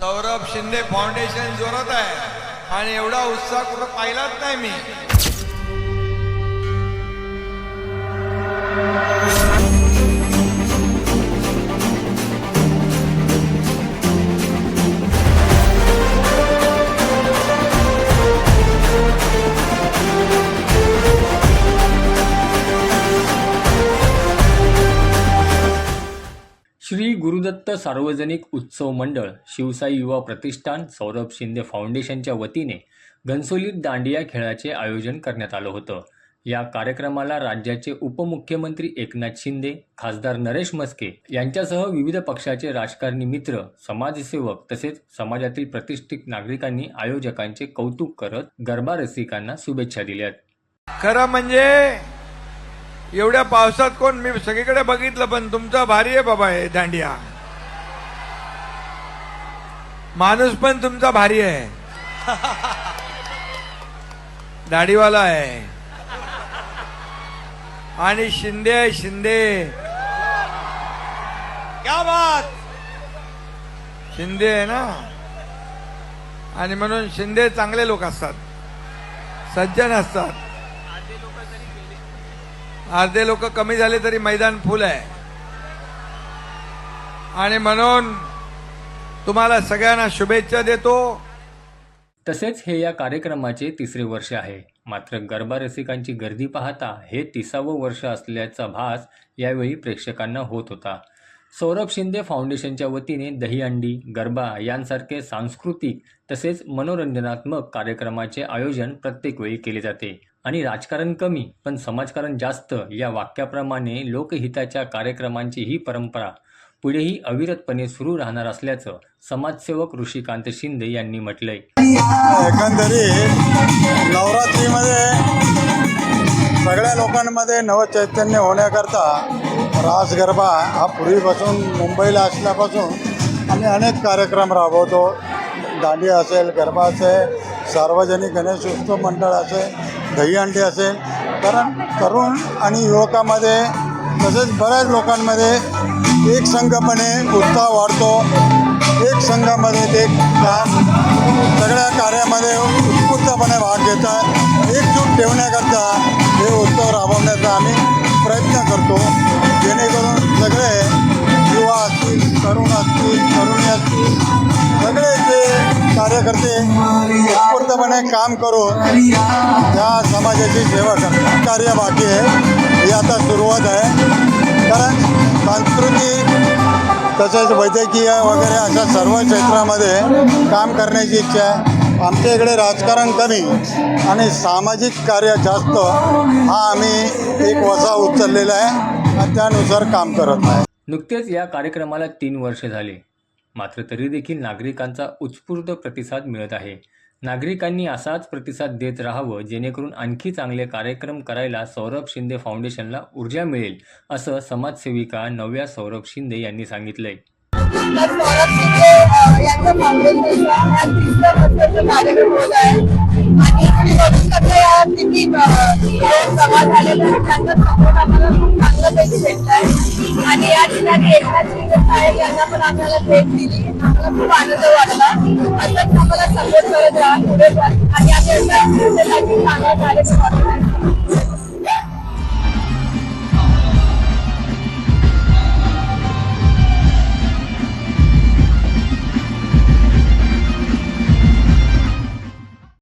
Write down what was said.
Saurabh Shinde foundation जोरत आहे. आणि एवढा उत्साह कुठं पाहिलाच नाही मी. श्री गुरुदत्त सार्वजनिक उत्सव मंडळ शिवसाई युवा प्रतिष्ठान सौरभ शिंदे फाउंडेशनच्या वतीने घनसोलीत दांडिया खेळाचे आयोजन करण्यात आलं होतं. या कार्यक्रमाला राज्याचे उपमुख्यमंत्री एकनाथ शिंदे खासदार नरेश मस्के यांच्यासह विविध पक्षाचे राजकारणी मित्र समाजसेवक तसेच समाजातील प्रतिष्ठित नागरिकांनी आयोजकांचे कौतुक करत गरबा रसिकांना शुभेच्छा दिल्यात. खरं म्हणजे एवढ्या पावसात कोण? मी सगळीकडे बघितलं पण तुमचा भारी आहे बाबा हे दांडिया. माणूस पण तुमचा भारी आहे. दाढीवाला आहे. आणि शिंदे आहे शिंदे. क्या बात? शिंदे आहे ना? आणि म्हणून शिंदे चांगले लोक असतात. सज्जन असतात. अर्धे लोक कमी झाले तरी मैदान फुल आहे. आणि म्हणून तुम्हाला सगळ्यांना शुभेच्छा देतो. तसेच हे या कार्यक्रमाचे तिसरे वर्ष आहे. मात्र गरबा रसिकांची गर्दी पाहता हे तिसावं वर्ष असल्याचा भास यावेळी प्रेक्षकांना होत होता. सौरभ शिंदे फाउंडेशनच्या वतीने दहीहंडी गरबा यांसारखे सांस्कृतिक तसेच मनोरंजनात्मक कार्यक्रमाचे आयोजन प्रत्येक वेळी केले जाते. आणि राजकारण कमी पण समाजकारण जास्त या वाक्याप्रमाणे लोकहिताच्या कार्यक्रमांची ही परंपरा पुढेही अविरतपणे सुरू राहणार असल्याचं समाजसेवक ऋषिकांत शिंदे यांनी म्हटलंय. एकंदरीत नवरात्रीमध्ये सगळ्या लोकांमध्ये नवचैतन्य होण्याकरता रास गरबा हा पूर्वीपासून मुंबईला असल्यापासून आम्ही अनेक कार्यक्रम राबवतो. दांडिया असेल गरबा असेल सार्वजनिक गणेश उत्सव मंडळ असेल दहीहंडी असेल. कारण तरुण आणि युवकामध्ये तसेच बऱ्याच लोकांमध्ये एक संघपणे उत्साह वाढतो. एक संघामध्ये ते काम सगळ्या कार्यामध्ये उत्स्फूर्तपणे भाग घेतात. एकजूट ठेवण्याकरता हे उत्सव राबवण्याचा आम्ही प्रयत्न करतो. जेणेकरून सगळे युवा असतील तरुण असतील तरुणी असतील सगळे जे कार्यकर्ते उत्स्फूर्तपणे काम करून त्या समाजाची सेवा करतात कार्य बाकी आहे. ही आता सुरुवात आहे. कारण सांस्कृतिक तसेच वैद्यकीय वगैरे अशा सर्व क्षेत्रामध्ये काम करण्याची इच्छा आहे. आमच्या इकडे राजकारण कमी आणि सामाजिक कार्य जास्त हा आम्ही एक वसा उचललेला आहे आणि त्यानुसार काम करत आहे नुकतेच या कार्यक्रमाला तीन वर्ष झाले. मात्र तरी देखील नागरिकांचा उत्स्फूर्त प्रतिसाद मिळत आहे. नागरिकांनी असाच प्रतिसाद देत राहावं जेणेकरून आणखी चांगले कार्यक्रम करायला सौरभ शिंदे फाउंडेशनला ऊर्जा मिळेल असं समाजसेविका नव्या सौरभ शिंदे यांनी सांगितलंय. फाउंडेशनचा कार्यक्रम होत आहे. जमा झालेले आहे. त्यांचा सपोर्ट आम्हाला खूप चांगल्यापैकी भेटला आहे. आणि या ठिकाणी एकनाथ शिंदे साहेब यांना पण आम्हाला भेट दिली. आम्हाला खूप आनंद वाटला. असंच आम्हाला सपोर्ट करत राहा. पुढे आणि आम्ही अशा तुमच्यासाठी चांगला कार्यक्रम